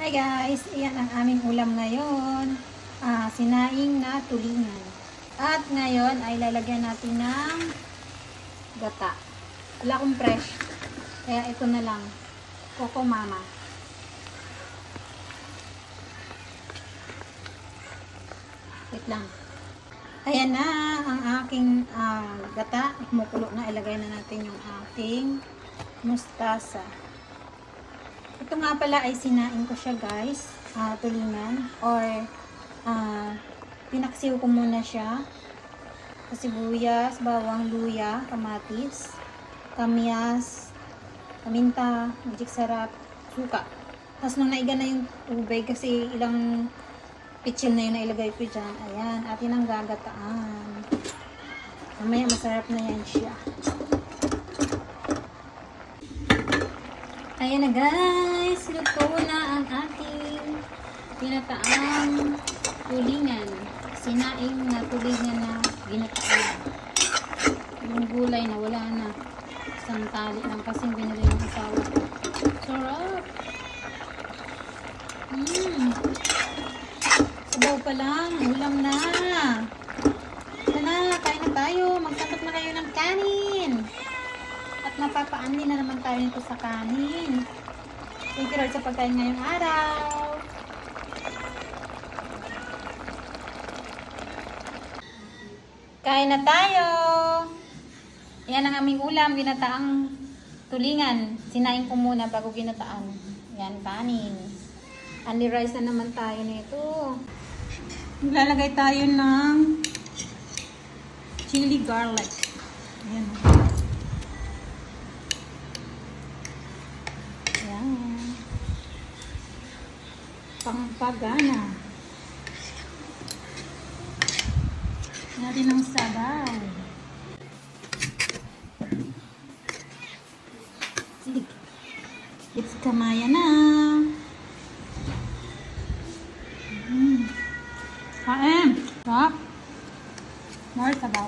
Hi guys, iyan ang aming ulam ngayon. Ah, sinaing na tulingan. At ngayon ay lalagyan natin ng gata. Wala akong fresh. Kaya ito na lang. Coco Mama. Wait lang. Ayan na ang aking ah, gata. Kumukulo na. Ilagay na natin yung ating mustasa. Ito nga pala ay sinain ko siya guys. ah tulingan. Or ah pinaksiw ko muna siya. Sibuyas, bawang, luya, kamatis, kamyas, paminta, magic sarap, suka. Tapos nung naiga na yung tubig kasi ilang pitchil na yun na ilagay ko dyan. Ayan, atin ang gagataan. Mamaya masarap na yan siya. Ayan na guys, luto na ang ating ginataang tulingan. Sinaing na tulingan na ginataan. Yung gulay na wala na. Isang tali lang kasi binili ng asawa. Sarap! Mmm! Sabaw pa lang, ulam na! Ito na, kain na tayo. Magsapat na kayo ng kanin. At mapapaanli na naman tayo nito sa kanin. Thank you Lord sa pagkain ngayong araw. Kain na tayo. Yan ang aming ulam, ginataang tulingan. Sinain ko muna bago ginataan. Yan, kanin. Only rice na naman tayo nito. Maglalagay tayo ng chili garlic. Ayan. Pampagana. Natin ng sabaw. It's kamaya na. Mm. Sarap. More sabaw.